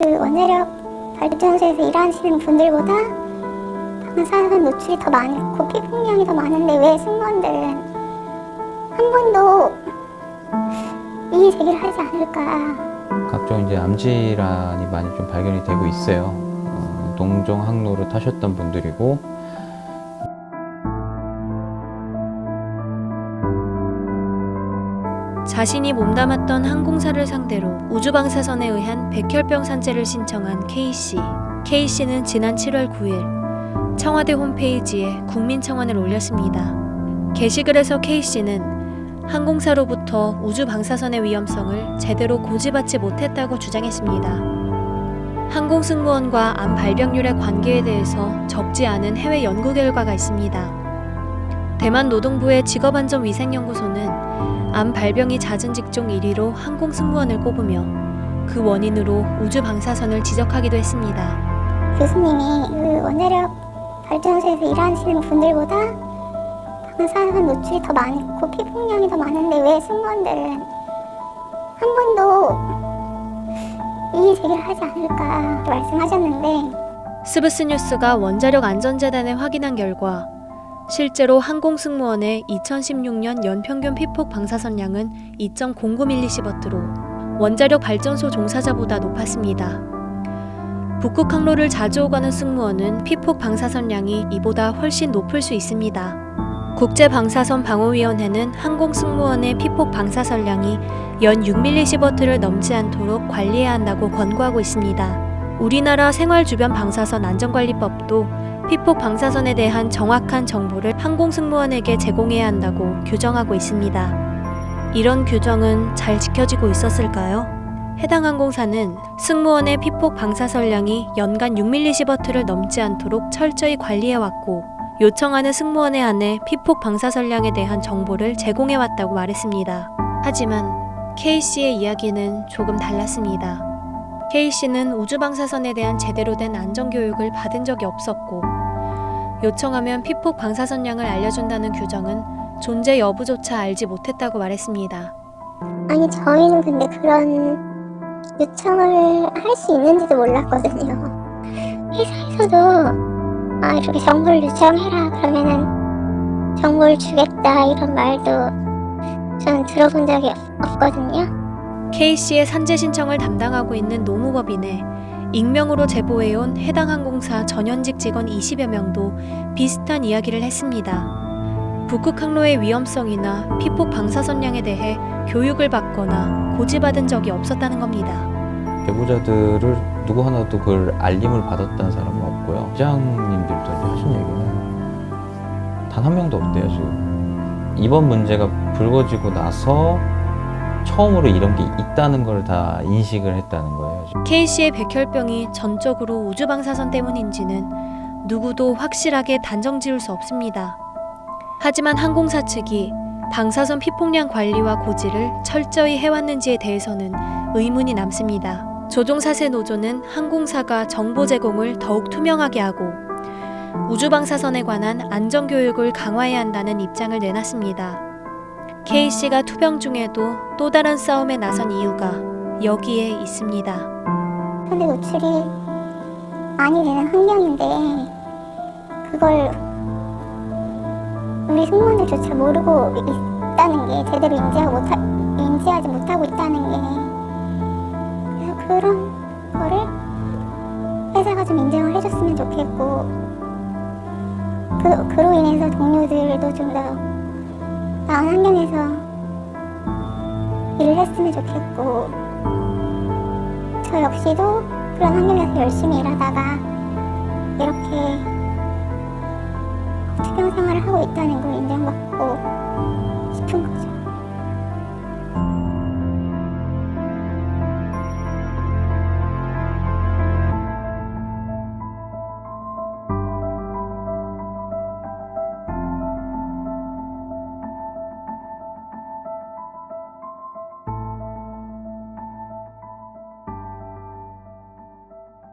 그 원자력 발전소에서 일하시는 분들보다 방사선 노출이 더 많고 피폭량이 더 많은데 왜 승무원들은 한 번도 이의 제기를 하지 않을까 각종 이제 암 질환이 많이 좀 발견이 되고 있어요. 어, 동종 항로를 타셨던 분들이고 자신이 몸담았던 항공사를 상대로 우주방사선에 의한 백혈병 산재를 신청한 K씨. K씨는 지난 7월 9일 청와대 홈페이지에 국민청원을 올렸습니다. 게시글에서 K씨는 항공사로부터 우주방사선의 위험성을 제대로 고지받지 못했다고 주장했습니다. 항공 승무원과 암 발병률의 관계에 대해서 적지 않은 해외 연구 결과가 있습니다. 대만 노동부의 직업안전위생연구소는 암 발병이 잦은 직종 1위로 항공 승무원을 꼽으며 그 원인으로 우주 방사선을 지적하기도 했습니다. 교수님이 그 원자력 발전소에서 일하시는 분들보다 방사선 노출이 더 많고 피폭량이 더 많은데 왜 승무원들은 한 번도 이의 제기를 하지 않을까 말씀하셨는데 스브스 뉴스가 원자력 안전재단에 확인한 결과 실제로 항공 승무원의 2016년 연평균 피폭 방사선량은 2.09mS로 원자력 발전소 종사자보다 높았습니다. 북극 항로를 자주 오가는 승무원은 피폭 방사선량이 이보다 훨씬 높을 수 있습니다. 국제방사선 방호위원회는 항공 승무원의 피폭 방사선량이 연 6mS를 넘지 않도록 관리해야 한다고 권고하고 있습니다. 우리나라 생활 주변 방사선 안전관리법도 피폭 방사선에 대한 정확한 정보를 항공 승무원에게 제공해야 한다고 규정하고 있습니다. 이런 규정은 잘 지켜지고 있었을까요? 해당 항공사는 승무원의 피폭 방사선량이 연간 6mS를 넘지 않도록 철저히 관리해왔고 요청하는 승무원에 한해 피폭 방사선량에 대한 정보를 제공해왔다고 말했습니다. 하지만 K씨의 이야기는 조금 달랐습니다. K씨는 우주방사선에 대한 제대로 된 안전교육을 받은 적이 없었고 요청하면 피폭 방사선량을 알려준다는 규정은 존재 여부조차 알지 못했다고 말했습니다. 아니 저희는 근데 그런 요청을 할 수 있는지도 몰랐거든요. 회사에서도 아 이렇게 정보를 요청해라 그러면은 정보를 주겠다 이런 말도 저는 들어본 적이 없 거든요. K씨의 산재 신청을 담당하고 있는 노무법인에 익명으로 제보해온 해당 항공사 전현직 직원 20여 명도 비슷한 이야기를 했습니다. 북극 항로의 위험성이나 피폭 방사선량에 대해 교육을 받거나 고지받은 적이 없었다는 겁니다. 제보자들을 누구 하나도 그걸 알림을 받았다는 사람은 없고요. 부장님들도 하신 얘기는 단 한 명도 없대요 지금. 이번 문제가 불거지고 나서 처음으로 이런 게 있다는 걸 다 인식을 했다는 거예요. 지금. K씨의 백혈병이 전적으로 우주방사선 때문인지는 누구도 확실하게 단정 지을 수 없습니다. 하지만 항공사 측이 방사선 피폭량 관리와 고지를 철저히 해왔는지에 대해서는 의문이 남습니다. 조종사세 노조는 항공사가 정보 제공을 더욱 투명하게 하고 우주방사선에 관한 안전교육을 강화해야 한다는 입장을 내놨습니다. K씨가 투병 중에도 또 다른 싸움에 나선 이유가 여기에 있습니다. 현대 노출이 많이 되는 환경인데 그걸 우리 승무원들조차 모르고 있다는 게 제대로 인지하고 못하, 인지하지 못하고 있다는 게 그래서 그런 거를 회사가 좀 인정을 해줬으면 좋겠고 그, 그로 인해서 동료들도 좀더 나은 환경에서 일을 했으면 좋겠고 저 역시도 그런 환경에서 열심히 일하다가 이렇게 투병 생활을 하고 있다는 걸 인정받고 싶은 거죠.